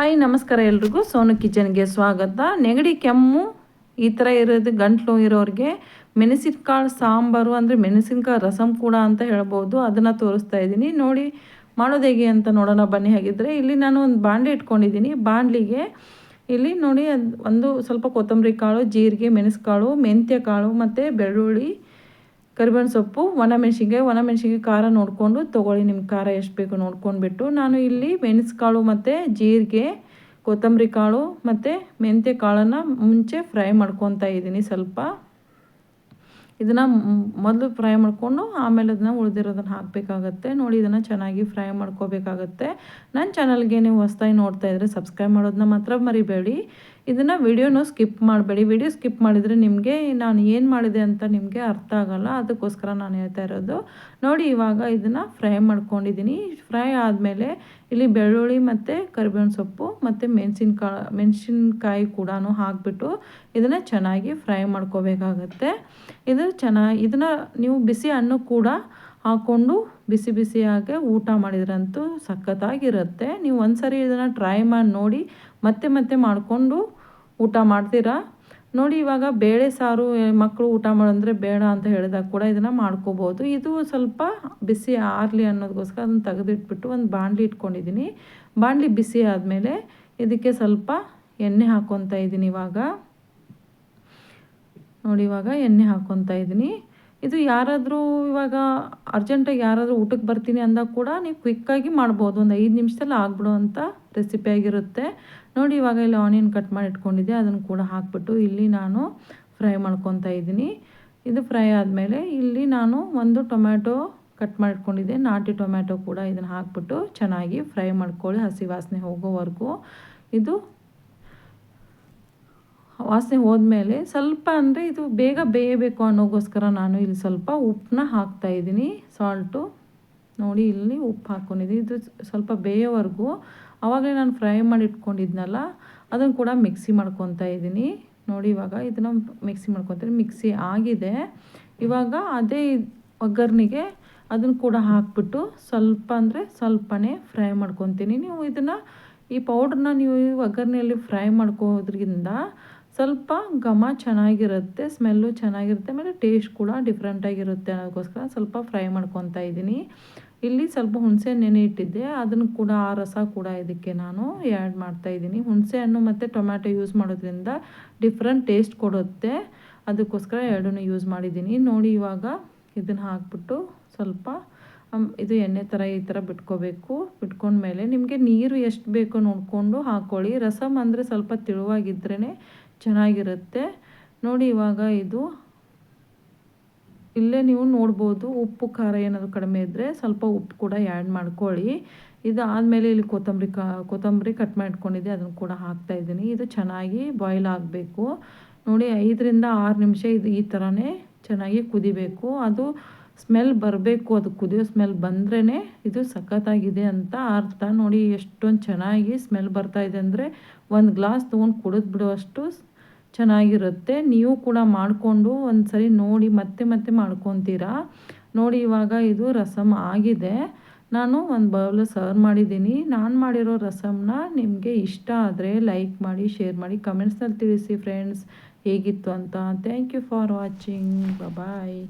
Hi, ನಮಸ್ಕಾರ ಎಲ್ರಿಗೂ. ಸೋನು ಕಿಚನ್ಗೆ ಸ್ವಾಗತ. ನೆಗಡಿ, ಕೆಮ್ಮು, ಈ ಥರ ಇರೋದು ಗಂಟ್ಲು ಇರೋರಿಗೆ ಮೆಣಸಿನಕಾಳು ಸಾಂಬಾರು ಅಂದರೆ ಮೆಣಸಿನಕಾಳು ರಸಂ ಕೂಡ ಅಂತ ಹೇಳ್ಬೋದು. ಅದನ್ನು ತೋರಿಸ್ತಾ ಇದ್ದೀನಿ. ನೋಡಿ, ಮಾಡೋದು ಹೇಗೆ ಅಂತ ನೋಡೋಣ. ಬನ್ನಿ ಹಾಗಿದ್ರೆ. ಇಲ್ಲಿ ನಾನು ಒಂದು ಬಾಂಡ್ಲಿ ಇಟ್ಕೊಂಡಿದ್ದೀನಿ. ಬಾಂಡ್ಲಿಗೆ ಇಲ್ಲಿ ನೋಡಿ ಒಂದು ಸ್ವಲ್ಪ ಕೊತ್ತಂಬರಿ ಕಾಳು, ಜೀರಿಗೆ ಮೆಣಸುಕಾಳು ಮೆಂತ್ಯ ಕಾಳು ಮತ್ತು ಬೆಳ್ಳುಳ್ಳಿ ಕರಿಬೇವಿನ ಸೊಪ್ಪು ಒಣ ಮೆಣಸಿನ್ಕಾಯಿ ಒಣ ಮೆಣಸಿನ್ಕಾಯಿ ಖಾರ ನೋಡಿಕೊಂಡು ತೊಗೊಳ್ಳಿ. ನಿಮ್ಮ ಖಾರ ಎಷ್ಟು ಬೇಕು ನೋಡ್ಕೊಂಡ್ಬಿಟ್ಟು ನಾನು ಇಲ್ಲಿ ಮೆಣಸುಕಾಳು ಮತ್ತು ಜೀರಿಗೆ, ಕೊತ್ತಂಬರಿ ಕಾಳು ಮತ್ತು ಮೆಂತ್ಯ ಕಾಳನ್ನು ಮುಂಚೆ ಫ್ರೈ ಮಾಡ್ಕೊತಾ ಇದ್ದೀನಿ ಸ್ವಲ್ಪ. ಇದನ್ನು ಮೊದಲು ಫ್ರೈ ಮಾಡಿಕೊಂಡು ಆಮೇಲೆ ಅದನ್ನ ಉಳಿದಿರೋದನ್ನು ಹಾಕಬೇಕಾಗತ್ತೆ. ನೋಡಿ, ಇದನ್ನು ಚೆನ್ನಾಗಿ ಫ್ರೈ ಮಾಡ್ಕೋಬೇಕಾಗತ್ತೆ. ನನ್ನ ಚಾನಲ್ಗೆ ನೀವು ಹೊಸ್ದಾಗಿ ನೋಡ್ತಾ ಇದ್ದರೆ ಸಬ್ಸ್ಕ್ರೈಬ್ ಮಾಡೋದನ್ನ ಮಾತ್ರ ಮರಿಬೇಡಿ. ಇದನ್ನು ವಿಡಿಯೋನೂ ಸ್ಕಿಪ್ ಮಾಡಬೇಡಿ. ವಿಡಿಯೋ ಸ್ಕಿಪ್ ಮಾಡಿದರೆ ನಿಮಗೆ ನಾನು ಏನು ಮಾಡಿದೆ ಅಂತ ನಿಮಗೆ ಅರ್ಥ ಆಗಲ್ಲ. ಅದಕ್ಕೋಸ್ಕರ ನಾನು ಹೇಳ್ತಾ ಇರೋದು, ನೋಡಿ ಇವಾಗ ಇದನ್ನು ಫ್ರೈ ಮಾಡ್ಕೊಂಡಿದ್ದೀನಿ. ಫ್ರೈ ಆದಮೇಲೆ ಇಲ್ಲಿ ಬೆಳ್ಳುಳ್ಳಿ ಮತ್ತು ಕರಿಬೇವಿನ ಸೊಪ್ಪು ಮತ್ತು ಮೆಣಸಿನ್ಕಾಳು, ಮೆಣಸಿನ್ಕಾಯಿ ಕೂಡ ಹಾಕಿಬಿಟ್ಟು ಇದನ್ನು ಚೆನ್ನಾಗಿ ಫ್ರೈ ಮಾಡ್ಕೋಬೇಕಾಗತ್ತೆ. ಇದು ಚೆನ್ನಾಗಿ ಇದನ್ನು ನೀವು ಬಿಸಿ ಹಣ್ಣು ಕೂಡ ಹಾಕ್ಕೊಂಡು ಬಿಸಿ ಬಿಸಿಯಾಗೆ ಊಟ ಮಾಡಿದ್ರಂತೂ ಸಖತ್ತಾಗಿರುತ್ತೆ. ನೀವು ಒಂದು ಸರಿ ಇದನ್ನು ಟ್ರೈ ಮಾಡಿ ನೋಡಿ ಮತ್ತೆ ಮತ್ತೆ ಮಾಡಿಕೊಂಡು ಊಟ ಮಾಡ್ತೀರಾ? ನೋಡಿ, ಇವಾಗ ಬೇಳೆ ಸಾರು ಮಕ್ಕಳು ಊಟ ಮಾಡಂದರೆ ಬೇಡ ಅಂತ ಹೇಳಿದಾಗ ಕೂಡ ಇದನ್ನು ಮಾಡ್ಕೋಬೋದು. ಇದು ಸ್ವಲ್ಪ ಬಿಸಿ ಆರಲಿ ಅನ್ನೋದಕ್ಕೋಸ್ಕರ ಅದನ್ನು ತೆಗೆದಿಟ್ಬಿಟ್ಟು ಒಂದು ಬಾಣಲಿ ಇಟ್ಕೊಂಡಿದ್ದೀನಿ. ಬಾಣಲಿ ಬಿಸಿ ಆದಮೇಲೆ ಇದಕ್ಕೆ ಸ್ವಲ್ಪ ಎಣ್ಣೆ ಹಾಕ್ಕೊತಾ ಇದ್ದೀನಿ ಇವಾಗ. ನೋಡಿ, ಇವಾಗ ಎಣ್ಣೆ ಹಾಕ್ಕೊತಾ ಇದ್ದೀನಿ. ಇದು ಯಾರಾದರೂ ಇವಾಗ ಅರ್ಜೆಂಟಾಗಿ ಯಾರಾದರೂ ಊಟಕ್ಕೆ ಬರ್ತೀನಿ ಅಂದಾಗ ಕೂಡ ನೀವು ಕ್ವಿಕ್ಕಾಗಿ ಮಾಡ್ಬೋದು. ಒಂದು ಐದು ನಿಮಿಷದಲ್ಲಿ ಆಗ್ಬಿಡುವಂಥ ರೆಸಿಪಿ ಆಗಿರುತ್ತೆ. ನೋಡಿ ಇವಾಗ ಇಲ್ಲಿ ಆನಿಯನ್ ಕಟ್ ಮಾಡಿ ಇಟ್ಕೊಂಡಿದ್ದೆ. ಅದನ್ನು ಕೂಡ ಹಾಕ್ಬಿಟ್ಟು ಇಲ್ಲಿ ನಾನು ಫ್ರೈ ಮಾಡ್ಕೊತಾ ಇದ್ದೀನಿ. ಇದು ಫ್ರೈ ಆದಮೇಲೆ ಇಲ್ಲಿ ನಾನು ಒಂದು ಟೊಮ್ಯಾಟೊ ಕಟ್ ಮಾಡಿಟ್ಕೊಂಡಿದ್ದೆ ನಾಟಿ ಟೊಮ್ಯಾಟೊ ಕೂಡ ಇದನ್ನು ಹಾಕ್ಬಿಟ್ಟು ಚೆನ್ನಾಗಿ ಫ್ರೈ ಮಾಡ್ಕೊಳ್ಳಿ ಹಸಿ ವಾಸನೆ ಹೋಗೋವರೆಗೂ. ಇದು ವಾಸನೆ ಹೋದ್ಮೇಲೆ ಸ್ವಲ್ಪ ಅಂದರೆ ಇದು ಬೇಗ ಬೇಯಬೇಕು ಅನ್ನೋಗೋಸ್ಕರ ನಾನು ಇಲ್ಲಿ ಸ್ವಲ್ಪ ಉಪ್ಪನ್ನ ಹಾಕ್ತಾಯಿದ್ದೀನಿ ಸಾಲ್ಟು ನೋಡಿ, ಇಲ್ಲಿ ಉಪ್ಪು ಹಾಕ್ಕೊಂಡಿದ್ದೀನಿ ಇದು ಸ್ವಲ್ಪ ಬೇಯೋವರೆಗೂ. ಆವಾಗಲೇ ನಾನು ಫ್ರೈ ಮಾಡಿ ಇಟ್ಕೊಂಡಿದ್ನಲ್ಲ ಅದನ್ನು ಕೂಡ ಮಿಕ್ಸಿ ಮಾಡ್ಕೊತಾ ಇದ್ದೀನಿ. ನೋಡಿ, ಇವಾಗ ಇದನ್ನು ಮಿಕ್ಸಿ ಮಾಡ್ಕೊತೀನಿ. ಮಿಕ್ಸಿ ಆಗಿದೆ. ಇವಾಗ ಅದೇ ಒಗ್ಗರಣೆಗೆ ಅದನ್ನು ಕೂಡ ಹಾಕ್ಬಿಟ್ಟು ಸ್ವಲ್ಪ ಅಂದರೆ ಸ್ವಲ್ಪನೇ ಫ್ರೈ ಮಾಡ್ಕೊತೀನಿ. ನೀವು ಇದನ್ನು ಈ ಪೌಡ್ರನ್ನ ನೀವು ಒಗ್ಗರಣೆಯಲ್ಲಿ ಫ್ರೈ ಮಾಡ್ಕೋದ್ರಿಂದ ಸ್ವಲ್ಪ ಘಮ ಚೆನ್ನಾಗಿರುತ್ತೆ ಸ್ಮೆಲ್ಲು ಚೆನ್ನಾಗಿರುತ್ತೆ, ಆಮೇಲೆ ಟೇಸ್ಟ್ ಕೂಡ ಡಿಫ್ರೆಂಟಾಗಿರುತ್ತೆ ಅನ್ನೋದಕ್ಕೋಸ್ಕರ ಸ್ವಲ್ಪ ಫ್ರೈ ಮಾಡ್ಕೊತಾ ಇದ್ದೀನಿ. ಇಲ್ಲಿ ಸ್ವಲ್ಪ ಹುಣಸೆ ನೆನೆ ಇಟ್ಟಿದ್ದೆ, ಅದನ್ನು ಕೂಡ ಆ ರಸ ಕೂಡ ಇದಕ್ಕೆ ನಾನು ಆ್ಯಡ್ ಮಾಡ್ತಾಯಿದ್ದೀನಿ ಹುಣಸೆ ಹಣ್ಣು ಮತ್ತು ಟೊಮ್ಯಾಟೊ ಯೂಸ್ ಮಾಡೋದ್ರಿಂದ ಡಿಫ್ರೆಂಟ್ ಟೇಸ್ಟ್ ಕೊಡುತ್ತೆ. ಅದಕ್ಕೋಸ್ಕರ ಎರಡನ್ನೂ ಯೂಸ್ ಮಾಡಿದ್ದೀನಿ. ನೋಡಿ ಇವಾಗ ಇದನ್ನು ಹಾಕ್ಬಿಟ್ಟು ಸ್ವಲ್ಪ ಇದು ಎಣ್ಣೆ ಥರ ಈ ಥರ ಬಿಟ್ಕೋಬೇಕು. ಬಿಟ್ಕೊಂಡ್ಮೇಲೆ ನಿಮಗೆ ನೀರು ಎಷ್ಟು ಬೇಕೋ ನೋಡಿಕೊಂಡು ಹಾಕ್ಕೊಳ್ಳಿ ರಸಮ್ ಅಂದರೆ ಸ್ವಲ್ಪ ತಿಳುವಾಗಿದ್ರೇ ಚೆನ್ನಾಗಿರುತ್ತೆ. ನೋಡಿ ಇವಾಗ ಇದು. ಇಲ್ಲೇ ನೀವು ನೋಡ್ಬೋದು, ಉಪ್ಪು, ಖಾರ ಏನಾದರೂ ಕಡಿಮೆ ಇದ್ದರೆ ಸ್ವಲ್ಪ ಉಪ್ಪು ಕೂಡ ಆ್ಯಡ್ ಮಾಡ್ಕೊಳ್ಳಿ. ಇದು ಆದಮೇಲೆ ಇಲ್ಲಿ ಕೊತ್ತಂಬರಿ ಕೊತ್ತಂಬರಿ ಕಟ್ ಮಾಡ್ಕೊಂಡಿದ್ದೆ, ಅದನ್ನು ಕೂಡ ಹಾಕ್ತಾಯಿದ್ದೀನಿ ಇದು ಚೆನ್ನಾಗಿ ಬಾಯ್ಲ್ ಆಗಬೇಕು. ನೋಡಿ ಐದರಿಂದ ಆರು ನಿಮಿಷ ಇದು ಈ ಥರನೇ ಚೆನ್ನಾಗಿ ಕುದಿಬೇಕು. ಅದು ಸ್ಮೆಲ್ ಬರಬೇಕು, ಅದು ಕುದಿಯೋ ಸ್ಮೆಲ್ ಬಂದ್ರೇ ಇದು ಸಖತ್ತಾಗಿದೆ ಅಂತ ಅರ್ಥ. ನೋಡಿ ಎಷ್ಟೊಂದು ಚೆನ್ನಾಗಿ ಸ್ಮೆಲ್ ಬರ್ತಾ ಇದೆ ಅಂದರೆ ಒಂದು ಗ್ಲಾಸ್ ತೊಗೊಂಡು ಕುಡಿದು ಬಿಡುವಷ್ಟು ಚೆನ್ನಾಗಿರುತ್ತೆ. ನೀವು ಕೂಡ ಮಾಡಿಕೊಂಡು ಒಂದು ಸರಿ ನೋಡಿ ಮತ್ತೆ ಮತ್ತೆ ಮಾಡ್ಕೊತೀರಾ? ನೋಡಿ ಇವಾಗ ಇದು ರಸಮ್ ಆಗಿದೆ. ನಾನು ಒಂದು ಬೌಲ್ ಸರ್ವ್ ಮಾಡಿದ್ದೀನಿ. ನಾನು ಮಾಡಿರೋ ರಸಮ್ನ ನಿಮಗೆ ಇಷ್ಟ ಆದರೆ ಲೈಕ್ ಮಾಡಿ ಶೇರ್ ಮಾಡಿ ಕಮೆಂಟ್ಸ್ನಲ್ಲಿ ತಿಳಿಸಿ ಫ್ರೆಂಡ್ಸ್ ಹೇಗಿತ್ತು ಅಂತ. Thank you for watching bye